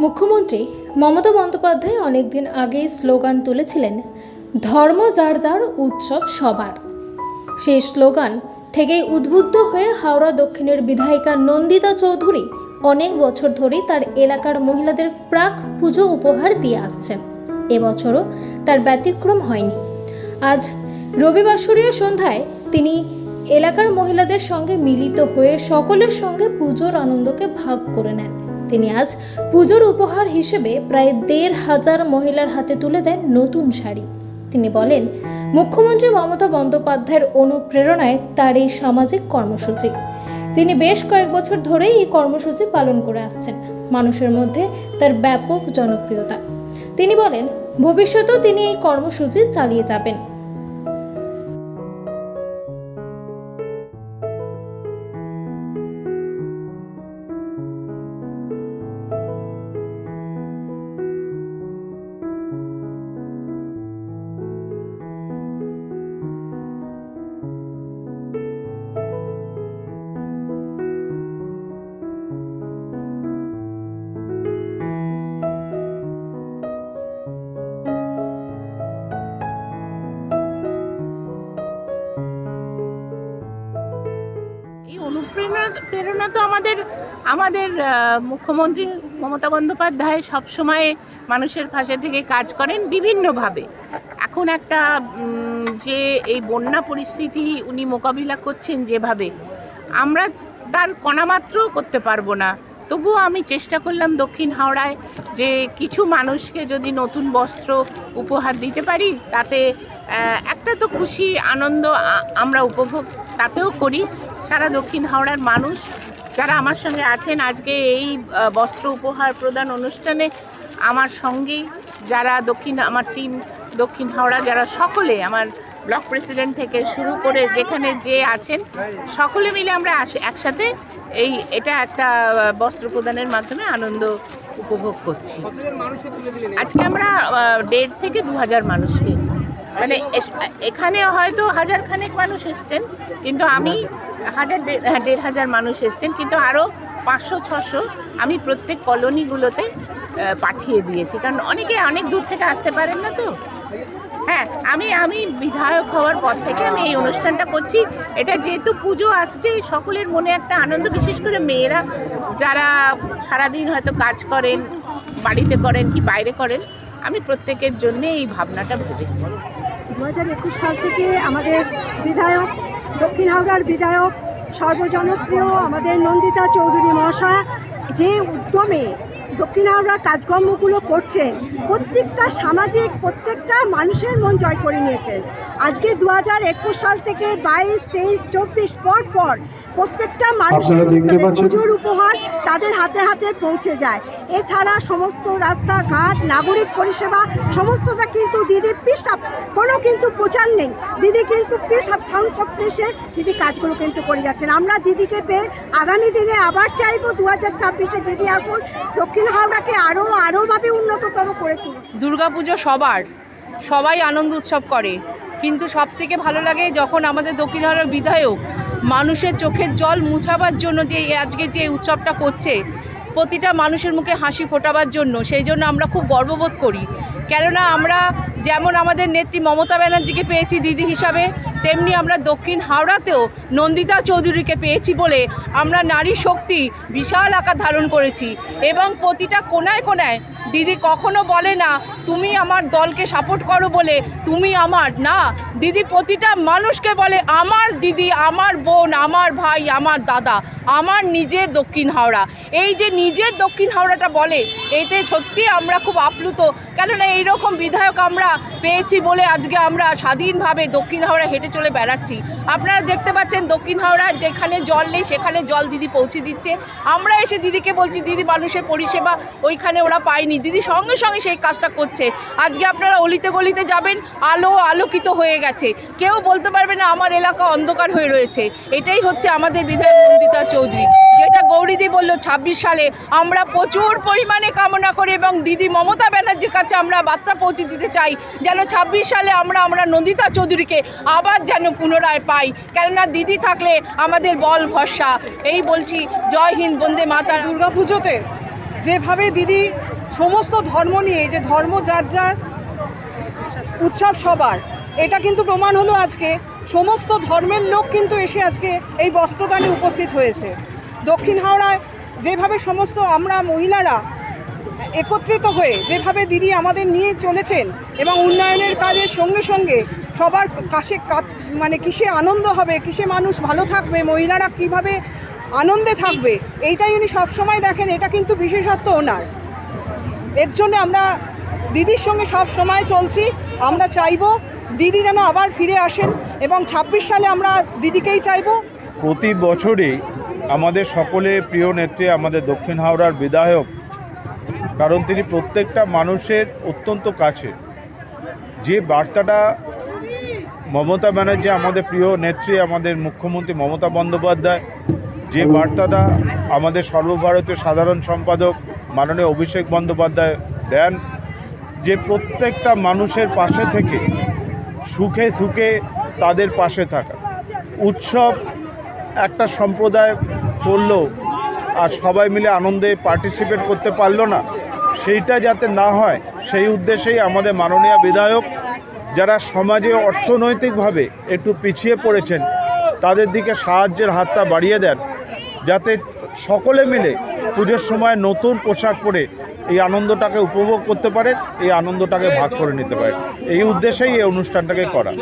মুখ্যমন্ত্রী মমতা বন্দ্যোপাধ্যায় অনেকদিন আগেই স্লোগান তুলেছিলেন, ধর্ম যার যার উৎসব সবার। সেই স্লোগান থেকেই উদ্বুদ্ধ হয়ে হাওড়া দক্ষিণের বিধায়িকা নন্দিতা চৌধুরী অনেক বছর ধরেই তার এলাকার মহিলাদের প্রাক পুজো উপহার দিয়ে আসছেন। এবছরও তার ব্যতিক্রম হয়নি। আজ রবিবাসরীয় সন্ধ্যায় তিনি এলাকার মহিলাদের সঙ্গে মিলিত হয়ে সকলের সঙ্গে পুজোর আনন্দকে ভাগ করে নেন। তিনি আজ পুজোর উপহার হিসেবে প্রায় দেড় হাজার মহিলার হাতে তুলে দেন নতুন শাড়ি। তিনি বলেন, মুখ্যমন্ত্রী মমতা বন্দ্যোপাধ্যায়ের অনুপ্রেরণায় তার এই সামাজিক কর্মসূচি। তিনি বেশ কয়েক বছর ধরেই এই কর্মসূচি পালন করে আসছেন। মানুষের মধ্যে তার ব্যাপক জনপ্রিয়তা। তিনি বলেন, ভবিষ্যতেও তিনি এই কর্মসূচি চালিয়ে যাবেন। প্রেরণা তো আমাদের আমাদের মুখ্যমন্ত্রী মমতা বন্দ্যোপাধ্যায় সবসময় মানুষের পাশে থেকে কাজ করেন বিভিন্নভাবে। এখন একটা যে এই বন্যা পরিস্থিতি উনি মোকাবিলা করছেন যেভাবে, আমরা তার কণামাত্র করতে পারব না। তবুও আমি চেষ্টা করলাম দক্ষিণ হাওড়ায় যে কিছু মানুষকে যদি নতুন বস্ত্র উপহার দিতে পারি, তাতে একটা তো খুশি, আনন্দ আমরা উপভোগ তাতেও করি। সারা দক্ষিণ হাওড়ার মানুষ যারা আমার সঙ্গে আছেন, আজকে এই বস্ত্র উপহার প্রদান অনুষ্ঠানে আমার সঙ্গেই যারা দক্ষিণ, আমার টিম দক্ষিণ হাওড়া, যারা সকলে আমার ব্লক প্রেসিডেন্ট থেকে শুরু করে যেখানে যে আছেন, সকলে মিলে আমরা একসাথে এই, এটা একটা বস্ত্র প্রদানের মাধ্যমে আনন্দ উপভোগ করছি। আজকে আমরা দেড় থেকে দু হাজার মানুষকে মানে এখানে হয়তো হাজার খানেক মানুষ এসছেন, কিন্তু আমি হাজার দেড় হ্যাঁ, দেড় হাজার মানুষ এসছেন কিন্তু আরও পাঁচশো ছশো আমি প্রত্যেক কলোনিগুলোতে পাঠিয়ে দিয়েছি। কারণ অনেকে অনেক দূর থেকে আসতে পারেন না তো? হ্যাঁ আমি আমি বিধায়ক হওয়ার পর থেকে আমি এই অনুষ্ঠানটা করছি। এটা যেহেতু পুজো আসছে সকলের মনে একটা আনন্দ বিশেষ করে মেয়েরা যারা সারাদিন হয়তো কাজ করেন বাড়িতে করেন কি বাইরে করেন আমি প্রত্যেকের জন্য এই ভাবনাটা ভেবেছি। দু হাজার একুশ সাল থেকে আমাদের বিধায়ক দক্ষিণ হাওড়ার বিধায়ক সর্বজনপ্রিয় আমাদের নন্দিতা চৌধুরী মহাশয়া যে উদ্যমে দক্ষিণ হাওড়ার কাজকর্মগুলো করছেন প্রত্যেকটা সামাজিক প্রত্যেকটা মানুষের মন জয় করে নিয়েছেন আজকে দু হাজার একুশ সাল থেকে বাইশ তেইশ চব্বিশ পর পর প্রত্যেকটা মানুষের। পুজোর উপহার তাদের হাতে হাতে পৌঁছে যায় এছাড়া সমস্ত রাস্তাঘাট, নাগরিক পরিষেবা, সমস্তটা কিন্তু দিদি পিস কোনো কিন্তু প্রচার নেই। দিদি কিন্তু পিস আপ সাউন্ড কর্পোরেশন দিদি কাজগুলো কিন্তু করে যাচ্ছেন। আমরা দিদিকে পেয়ে আগামী দিনে আবার চাইব দু হাজার ছাব্বিশে দিদি আসুন, দক্ষিণ হাওড়াকে আরও আরোভাবে উন্নততর করে তুলুন। দুর্গাপুজো সবার। সবাই আনন্দ উৎসব করে। কিন্তু সব থেকে ভালো লাগে যখন আমাদের দক্ষিণ হাওড়ার বিধায়ক মানুষের চোখের জল মুছাবার জন্য যে আজকে যে উৎসবটা করছে প্রতিটা মানুষের মুখে হাসি ফোটাবার জন্য সেই জন্য আমরা খুব গর্ববোধ করি। কেননা আমরা যেমন আমাদের নেত্রী মমতা ব্যানার্জিকে পেয়েছি দিদি হিসাবে, তেমনি আমরা দক্ষিণ হাওড়াতেও নন্দিতা চৌধুরীকে পেয়েছি বলে আমরা নারী শক্তি বিশাল আকার ধারণ করেছি এবং প্রতিটা কোনায় কোনায়, দিদি কখনো বলে না, তুমি আমার দলকে সাপোর্ট করো বলে, তুমি আমার না, দিদি প্রতিটা মানুষকে বলে, আমার দিদি, আমার বোন, আমার ভাই, আমার দাদা, আমার নিজের দক্ষিণ হাওড়া। এই যে নিজের দক্ষিণ হাওড়াটা বলে, এতে সত্যি আমরা খুব আপ্লুত। কেননা এইরকম বিধায়ক আমরা পেয়েছি বলে আজকে আমরা স্বাধীনভাবে দক্ষিণ হাওড়া হেঁটে চলে বেড়াচ্ছি। আপনারা দেখতে পাচ্ছেন দক্ষিণ হাওড়ার যেখানে জল নেই, সেখানে জল দিদি পৌঁছে দিচ্ছে। আমরা এসে দিদিকে বলছি, দিদি, মানুষের পরিষেবা ওইখানে ওরা পায়নি। দিদি সঙ্গে সঙ্গে সেই কাজটা করছে। আজকে আপনারা অলিতে গলিতে যাবেন, আলো আলোকিত হয়ে গেছে। কেউ বলতে পারবে না, আমার এলাকা অন্ধকার হয়ে রয়েছে। এটাই হচ্ছে আমাদের বিধায়ক নন্দিতা চৌধুরী, যেটা গৌরীদি বলল, ছাব্বিশ সালে আমরা প্রচুর পরিমাণে কামনা করি এবং দিদি মমতা ব্যানার্জির কাছে আমরা বার্তা পৌঁছে দিতে চাই। যেন ছাব্বিশ সালে আমরা আমরা নন্দিতা চৌধুরীকে আবার যেন পুনরায় পাই। কেননা দিদি থাকলে আমাদের বল ভরসা। এই বলছি, জয় হিন্দ, বন্দে মাতা দুর্গা পুজোতে যেভাবে দিদি সমস্ত ধর্ম নিয়ে যে ধর্ম যার যার উৎসব সবার, এটা কিন্তু প্রমাণ হলো আজকে। সমস্ত ধর্মের লোক কিন্তু এসে আজকে এই বস্ত্রদানে উপস্থিত হয়েছে। দক্ষিণ হাওড়ায় যেভাবে সমস্ত আমরা মহিলারা একত্রিত হয়ে যেভাবে দিদি আমাদের নিয়ে চলেছেন এবং উন্নয়নের কাজের সঙ্গে সঙ্গে সবার কাছে মানে কিসে আনন্দ হবে, কিসে মানুষ ভালো থাকবে, মহিলারা কীভাবে আনন্দে থাকবে, এইটাই উনি সবসময় দেখেন, এটা কিন্তু বিশেষত্ব ওনার। এর জন্য আমরা দিদির সঙ্গে সব সময় চলছি, আমরা চাইব দিদি যেন আবার ফিরে আসেন এবং ছাব্বিশ সালে আমরা দিদিকেই চাইব। প্রতি বছরই আমাদের সকলের প্রিয় নেত্রী, আমাদের দক্ষিণ হাওড়ার বিধায়ক কারণ তিনি প্রত্যেকটা মানুষের অত্যন্ত কাছে। যে বার্তাটা মমতা ব্যানার্জি, আমাদের প্রিয় নেত্রী, আমাদের মুখ্যমন্ত্রী মমতা বন্দ্যোপাধ্যায়, যে বার্তাটা আমাদের সর্বভারতীয় সাধারণ সম্পাদক মাননীয় অভিষেক বন্দ্যোপাধ্যায় দেন, যে প্রত্যেকটা মানুষের পাশে থেকে, সুখে থুকে তাদের পাশে থাকা। উৎসব একটা সম্প্রদায় করল আর সবাই মিলে আনন্দে পার্টিসিপেট করতে পারল না। সেইটা যাতে না হয়, সেই উদ্দেশ্যেই আমাদের মাননীয় বিধায়ক যারা সমাজে অর্থনৈতিকভাবে একটু পিছিয়ে পড়েছেন, তাদের দিকে সাহায্যের হাতটা বাড়িয়ে দেন, যাতে সকলে মিলে পুজোর সময় নতুন পোশাক পরে এই আনন্দটাকে উপভোগ করতে পারে এই আনন্দটাকে ভাগ করে নিতে পারে এই উদ্দেশ্যেই এই অনুষ্ঠানটাকে করা।